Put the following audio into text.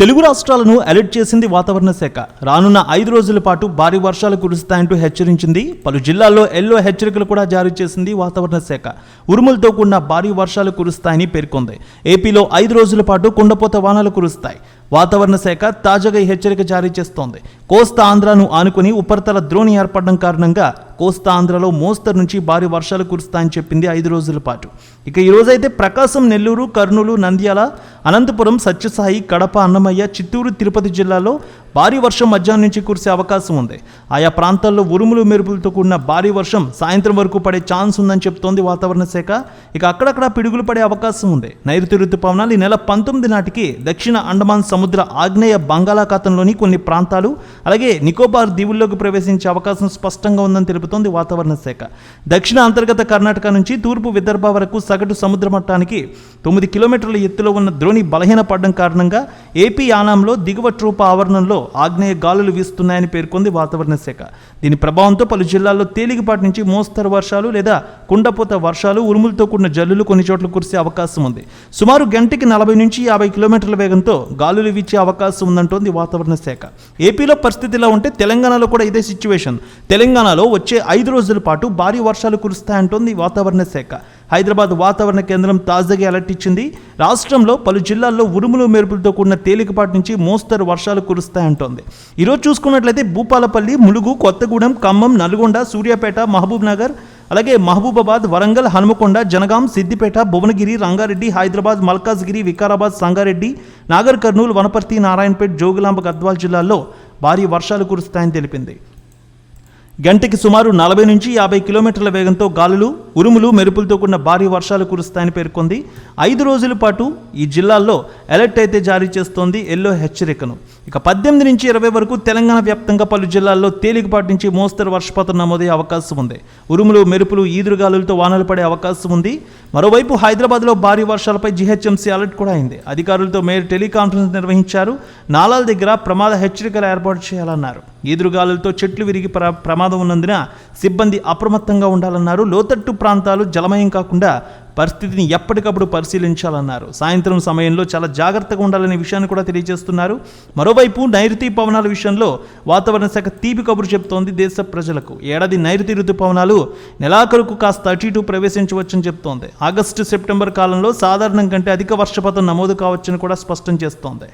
తెలుగు రాష్ట్రాలను అలర్ట్ చేసింది వాతావరణ శాఖ. రానున్న ఐదు రోజుల పాటు భారీ వర్షాలు కురుస్తాయంటూ హెచ్చరించింది. పలు జిల్లాల్లో ఎల్లో హెచ్చరికలు కూడా జారీ చేసింది వాతావరణ శాఖ. ఉరుములతో కూడిన భారీ వర్షాలు కురుస్తాయని పేర్కొంది. ఏపీలో ఐదు రోజుల పాటు కుండపోత వానలు కురుస్తాయి. వాతావరణ శాఖ తాజాగా ఈ హెచ్చరిక జారీ చేస్తోంది. కోస్తా ఆంధ్రాను ఆనుకుని ఉపరితల ద్రోణి ఏర్పడడం కారణంగా కోస్తా ఆంధ్రలో మోస్తరు నుంచి భారీ వర్షాలు కురుస్తాయని చెప్పింది ఐదు రోజుల పాటు. ఇక ఈ రోజైతే ప్రకాశం నెల్లూరు కర్నూలు నంద్యాల అనంతపురం సత్యసాయి కడప అన్నమయ్య చిత్తూరు తిరుపతి జిల్లాలో భారీ వర్షం మధ్యాహ్నం నుంచి కురిసే అవకాశం ఉంది. ఆయా ప్రాంతాల్లో ఉరుములు మెరుపులతో కూడిన భారీ వర్షం సాయంత్రం వరకు పడే ఛాన్స్ ఉందని చెప్తోంది వాతావరణ శాఖ. ఇక అక్కడక్కడ పిడుగులు పడే అవకాశం ఉంది. నైరుతి ఋతుపవనాలు ఈ నెల పంతొమ్మిది నాటికి దక్షిణ అండమాన్ సముద్ర ఆగ్నేయ బంగాళాఖాతంలోని కొన్ని ప్రాంతాలు అలాగే నికోబార్ దీవుల్లోకి ప్రవేశించే అవకాశం స్పష్టంగా ఉందని తెలుపుతోంది వాతావరణ శాఖ. దక్షిణ అంతర్గత కర్ణాటక నుంచి తూర్పు విదర్భ వరకు సగటు సముద్ర మట్టానికి తొమ్మిది కిలోమీటర్ల ఎత్తులో ఉన్న ద్రోణి బలహీనపడడం కారణంగా ఏపీ యానాంలో దిగువ ట్రూప ఆవరణంలో ఆగ్నేయ గాలులు వీస్తున్నాయని పేర్కొంది వాతావరణ శాఖ. దీని ప్రభావంతో పలు జిల్లాల్లో తేలికపాటి నుంచి మోస్తరు వర్షాలు లేదా కుండపోత వర్షాలు ఉరుములతో కూడిన జల్లులు కొన్ని చోట్ల కురిసే అవకాశం ఉంది. సుమారు గంటకి నలభై నుంచి యాభై కిలోమీటర్ల వేగంతో గాలులు వీచే అవకాశం ఉందంటోంది వాతావరణ శాఖ. ఏపీలో పరిస్థితి ఇలా ఉంటే తెలంగాణలో కూడా ఇదే సిచ్యువేషన్ తెలంగాణలో వచ్చే ఐదు రోజుల పాటు భారీ వర్షాలు కురుస్తాయంటోంది వాతావరణ శాఖ. హైదరాబాద్ వాతావరణ కేంద్రం తాజాగా అలర్ట్ ఇచ్చింది. రాష్ట్రంలో పలు జిల్లాల్లో ఉరుములు మెరుపులతో కూడిన తేలికపాటి నుంచి మోస్తరు వర్షాలు కురుస్తాయంటోంది. ఈరోజు చూసుకున్నట్లయితే భూపాలపల్లి ములుగు కొత్తగూడెం ఖమ్మం నల్గొండ సూర్యాపేట మహబూబ్ నగర్ అలాగే మహబూబాబాద్ వరంగల్ హనుమకొండ జనగాం సిద్దిపేట భువనగిరి రంగారెడ్డి హైదరాబాద్ మల్కాజ్గిరి వికారాబాద్ సంగారెడ్డి నాగర్ కర్నూలు వనపర్తి నారాయణపేట్ జోగులాంబ గద్వాల్ జిల్లాల్లో భారీ వర్షాలు కురుస్తాయని తెలిపింది. గంటకి సుమారు నలభై నుంచి యాభై కిలోమీటర్ల వేగంతో గాలులు ఉరుములు మెరుపులతో కూడిన భారీ వర్షాలు కురుస్తాయని పేర్కొంది. ఐదు రోజుల పాటు ఈ జిల్లాల్లో అలర్ట్ అయితే జారీ చేస్తోంది ఎల్లో హెచ్చరికను. ఇక పద్దెనిమిది నుంచి ఇరవై వరకు తెలంగాణ వ్యాప్తంగా పలు జిల్లాల్లో తేలికపాటి నుంచి మోస్తరు వర్షపాతం నమోదయ్యే అవకాశం ఉంది. ఉరుములు మెరుపులు ఈదురుగాలులతో వానలు పడే అవకాశం ఉంది. మరోవైపు హైదరాబాద్లో భారీ వర్షాలపై జీహెచ్ఎంసీ అలర్ట్ కూడా అయింది. అధికారులతో మేయర్ టెలికాన్ఫరెన్స్ నిర్వహించారు. నాలాల దగ్గర ప్రమాద హెచ్చరికలు ఏర్పాటు చేయాలన్నారు. ఈదురుగాలులతో చెట్లు విరిగి ప్ర ప్రమాదం ఉన్నందున సిబ్బంది అప్రమత్తంగా ఉండాలన్నారు. లోతట్టు ప్రాంతాలు జలమయం కాకుండా పరిస్థితిని ఎప్పటికప్పుడు పరిశీలించాలన్నారు. సాయంత్రం సమయంలో చాలా జాగ్రత్తగా ఉండాలనే విషయాన్ని కూడా తెలియజేస్తున్నారు. మరోవైపు నైరుతి పవనాల విషయంలో వాతావరణ శాఖ తీపి కబురు చెబుతోంది దేశ ప్రజలకు. ఏడాది నైరుతి ఋతుపవనాలు నెలాఖరుకు కాస్త అటు ఇటు ప్రవేశించవచ్చని చెప్తోంది. ఆగస్టు సెప్టెంబర్ కాలంలో సాధారణం కంటే అధిక వర్షపాతం నమోదు కావచ్చని కూడా స్పష్టం చేస్తోంది.